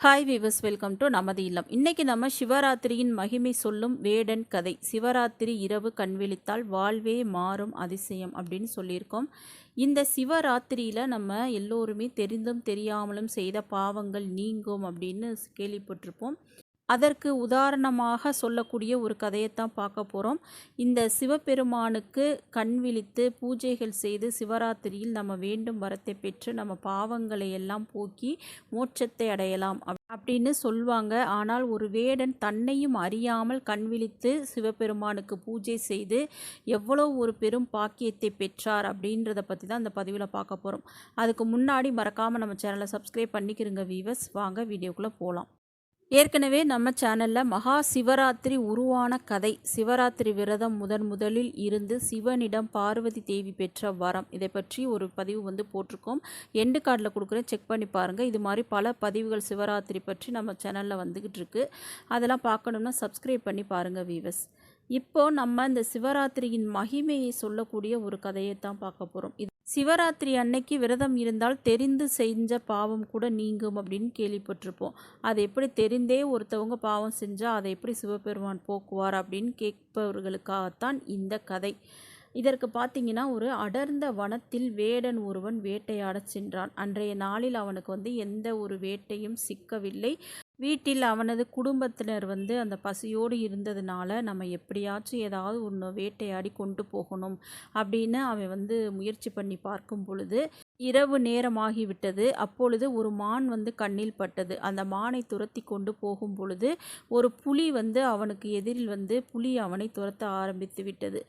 Hi viewers welcome to நமது இல்லம். இன்றைக்கி நம்ம சிவராத்திரியின் மகிமை சொல்லும் வேடன் கதை. சிவராத்திரி இரவு கண்விழித்தால் வாழ்வே மாறும் அதிசயம் அப்படின்னு சொல்லியிருக்கோம். இந்த சிவராத்திரியில் நம்ம எல்லோருமே தெரிந்தும் தெரியாமலும் செய்த பாவங்கள் நீங்கும் அப்படின்னு கேள்விப்பட்டிருப்போம். அதற்கு உதாரணமாக சொல்லக்கூடிய ஒரு கதையைத்தான் பார்க்க போகிறோம் இந்த சிவபெருமானுக்கு கண் விழித்து பூஜைகள் செய்து சிவராத்திரியில் நம்ம வேண்டும் வரத்தை பெற்று நம்ம பாவங்களை எல்லாம் போக்கி மோட்சத்தை அடையலாம் அப்படின்னு சொல்வாங்க. ஆனால் ஒரு வேடன் தன்னையும் அறியாமல் கண் விழித்து சிவபெருமானுக்கு பூஜை செய்து எவ்வளோ ஒரு பெரும் பாக்கியத்தை பெற்றார் அப்படின்றத பற்றி தான் அந்த பதிவில் பார்க்க போகிறோம் அதுக்கு முன்னாடி மறக்காமல் நம்ம சேனலை சப்ஸ்கிரைப் பண்ணிக்கிறோங்க வீவர்ஸ் வாங்க வீடியோக்குள்ளே போகலாம் ஏற்கனவே நம்ம சேனலில் மகா சிவராத்திரி உருவான கதை சிவராத்திரி விரதம் முதன் முதலில் இருந்து சிவனிடம் பார்வதி தேவி பெற்ற வரம். இதை பற்றி ஒரு பதிவு வந்து போட்டிருக்கோம். எண்டு கார்டில் கொடுக்குறேன். செக் பண்ணி பாருங்கள் இது மாதிரி பல பதிவுகள் சிவராத்திரி பற்றி நம்ம சேனலில் வந்துக்கிட்டு இருக்கு. அதெல்லாம் பார்க்கணுன்னா சப்ஸ்கிரைப் பண்ணி பாருங்கள் வீவஸ் இப்போ நம்ம இந்த சிவராத்திரியின் மகிமையை சொல்லக்கூடிய ஒரு கதையை தான் பார்க்க போகிறோம் இது சிவராத்திரி அன்னைக்கு விரதம் இருந்தால் தெரிந்து செஞ்ச பாவம் கூட நீங்கும் அப்படின்னு கேள்விப்பட்டிருப்போம். அது எப்படி தெரிந்தே ஒருத்தவங்க பாவம் செஞ்சால் அதை எப்படி சிவபெருமான் போக்குவார் அப்படின்னு கேட்பவர்களுக்காகத்தான் இந்த கதை. இதற்கு பார்த்தீங்கன்னா ஒரு அடர்ந்த வனத்தில் வேடன் ஒருவன் வேட்டையாடச் சென்றான். அன்றைய நாளில் அவனுக்கு வந்து எந்த ஒரு வேட்டையும் சிக்கவில்லை. வீட்டில் அவனது குடும்பத்தினர் வந்து அந்த பசியோடு இருந்ததுனால நம்ம எப்படியாச்சும் ஏதாவது ஒன்று வேட்டையாடி கொண்டு போகணும் அப்படின்னு அவன் வந்து முயற்சி பண்ணி பார்க்கும் பொழுது இரவு நேரமாகிவிட்டது. அப்பொழுது ஒரு மான் வந்து கண்ணில் பட்டது. அந்த மானை துரத்தி கொண்டு போகும் பொழுது ஒரு புலி வந்து அவனுக்கு எதிரில் வந்து புலி அவனை துரத்த ஆரம்பித்து விட்டது.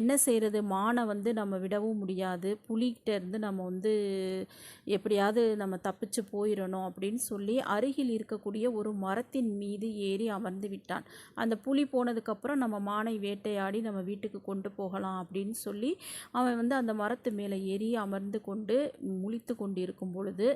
என்ன செய்கிறது மானை வந்து நம்ம விடவும் முடியாது. புலிகிட்ட இருந்து நம்ம வந்து எப்படியாவது நம்ம தப்பிச்சு போயிடணும் அப்படின்னு சொல்லி அருகில் இருக்கக்கூடிய ஒரு மரத்தின் மீது ஏறி அமர்ந்து விட்டான். அந்த புலி போனதுக்கப்புறம் நம்ம மானை வேட்டையாடி நம்ம வீட்டுக்கு கொண்டு போகலாம் அப்படின்னு சொல்லி அவன் வந்து அந்த மரத்து மேலே ஏறி அமர்ந்து கொண்டு முழித்து கொண்டிருக்கும் பொழுது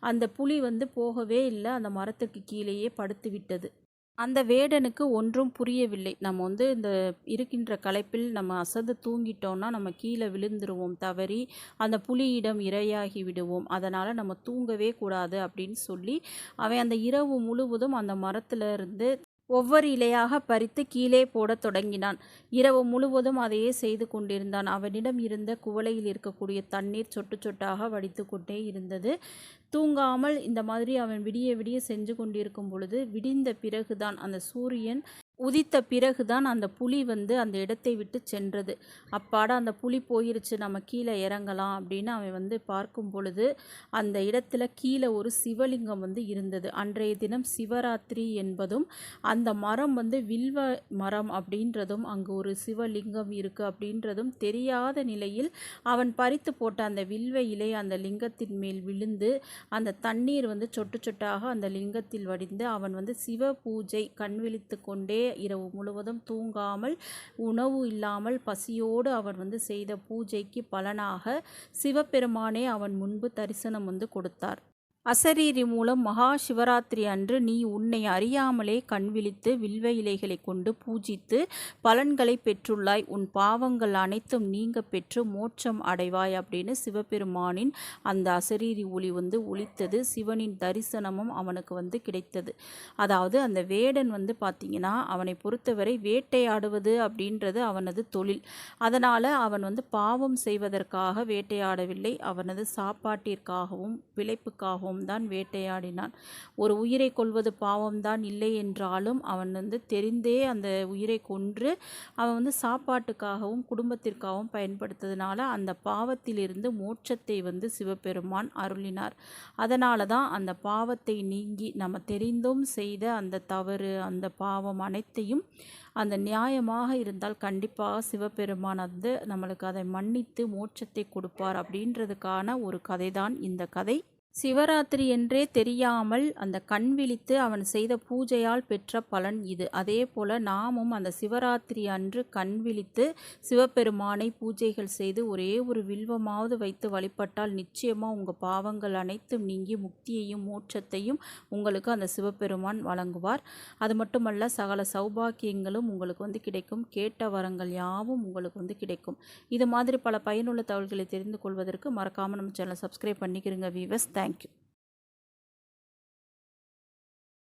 அந்த புலி வந்து போகவே இல்லை. அந்த மரத்துக்கு கீழேயே படுத்து விட்டது. அந்த வேடனுக்கு ஒன்றும் புரியவில்லை. நம்ம வந்து இந்த இருக்கின்ற களைப்பில் நம்ம அசந்து தூங்கிட்டோம்னா நம்ம கீழே விழுந்துருவோம் தவறி அந்த புலியிடம் இரையாகி விடுவோம். அதனால் நம்ம தூங்கவே கூடாது அப்படின்னு சொல்லி அவன் அந்த இரவு முழுவதும் அந்த மரத்தில் இருந்து ஒவ்வொரு இலையாக பறித்து கீழே போடத் தொடங்கினான். இரவு முழுவதும் அதையே செய்து கொண்டிருந்தான். அவனிடம் இருந்த குவளையில் இருக்கக்கூடிய தண்ணீர் சொட்டு சொட்டாக வடித்து கொண்டே இருந்தது. தூங்காமல் இந்த மாதிரி அவன் விடிய விடிய செஞ்சு கொண்டிருக்கும் பொழுது விடிந்த பிறகுதான் அந்த சூரியன் உதித்த பிறகுதான் அந்த புலி வந்து அந்த இடத்தை விட்டு சென்றது. அப்பாட அந்த புலி போயிருச்சு நம்ம கீழே இறங்கலாம் அப்படின்னு அவன் வந்து பார்க்கும் பொழுது அந்த இடத்துல கீழே ஒரு சிவலிங்கம் வந்து இருந்தது. அன்றைய தினம் சிவராத்திரி என்பதும் அந்த மரம் வந்து வில்வ மரம் அப்படின்றதும் அங்கு ஒரு சிவலிங்கம் இருக்குது அப்படின்றதும் தெரியாத நிலையில் அவன் பறித்து போட்ட அந்த வில்வ இலை அந்த லிங்கத்தின் மேல் விழுந்து அந்த தண்ணீர் வந்து சொட்டு சொட்டாக அந்த லிங்கத்தில் வடிந்து அவன் வந்து சிவ பூஜை கண் விழித்து கொண்டே இரவு முழுவதும் தூங்காமல் உணவு இல்லாமல் பசியோடு அவன் வந்து செய்த பூஜைக்கு பலனாக சிவபெருமானே அவன் முன்பு தரிசனம் வந்து கொடுத்தார். அசரீரி மூலம் மகா சிவராத்திரி அன்று நீ உன்னை அறியாமலே கண் விழித்து வில்வ இலைகளை கொண்டு பூஜித்து பலன்களை பெற்றுள்ளாய். உன் பாவங்கள் அனைத்தும் நீங்க பெற்று மோட்சம் அடைவாய் அப்படின்னு சிவபெருமானின் அந்த அசரீரி ஒளி வந்து ஒழித்தது சிவனின் தரிசனமும் அவனுக்கு வந்து கிடைத்தது. அதாவது அந்த வேடன் வந்து பார்த்திங்கன்னா அவனை பொறுத்தவரை வேட்டையாடுவது அப்படின்றது அவனது தொழில். அதனால் அவன் வந்து பாவம் செய்வதற்காக வேட்டையாடவில்லை. அவனது சாப்பாட்டிற்காகவும் பிழைப்புக்காகவும் பாவம்தான் வேட்டையாடினான். ஒரு உயிரை கொள்வது பாவம்தான் இல்லை என்றாலும் அவன் வந்து தெரிந்தே அந்த உயிரை கொன்று அவன் வந்து சாப்பாட்டுக்காகவும் குடும்பத்திற்காகவும் பயன்படுத்ததுனால அந்த பாவத்திலிருந்து மோட்சத்தை வந்து சிவபெருமான் அருளினார். அதனால தான் அந்த பாவத்தை நீங்கி நம்ம தெரிந்தும் செய்த அந்த தவறு அந்த பாவம் அனைத்தையும் அந்த நியாயமாக இருந்தால் கண்டிப்பாக சிவபெருமான் வந்து நம்மளுக்கு அதை மன்னித்து மோட்சத்தை கொடுப்பார் அப்படின்றதுக்கான ஒரு கதை தான் இந்த கதை. சிவராத்திரி என்றே தெரியாமல் அந்த கண் விழித்து அவன் செய்த பூஜையால் பெற்ற பலன் இது. அதே போல நாமும் அந்த சிவராத்திரி அன்று கண் விழித்து சிவபெருமானை பூஜைகள் செய்து ஒரே ஒரு வில்வமாவது வைத்து வழிபட்டால் நிச்சயமாக உங்கள் பாவங்கள் அனைத்தும் நீங்கி முக்தியையும் மோட்சத்தையும் உங்களுக்கு அந்த சிவபெருமான் வழங்குவார். அது மட்டுமல்ல சகல சௌபாக்கியங்களும் உங்களுக்கு வந்து கிடைக்கும். கேட்ட வரங்கள் யாவும் உங்களுக்கு வந்து கிடைக்கும். இது மாதிரி பல பயனுள்ள தகவல்களை தெரிந்து கொள்வதற்கு மறக்காமல் நம்ம சேனலை சப்ஸ்கிரைப் பண்ணிக்கிறங்க வீவஸ் Thank you.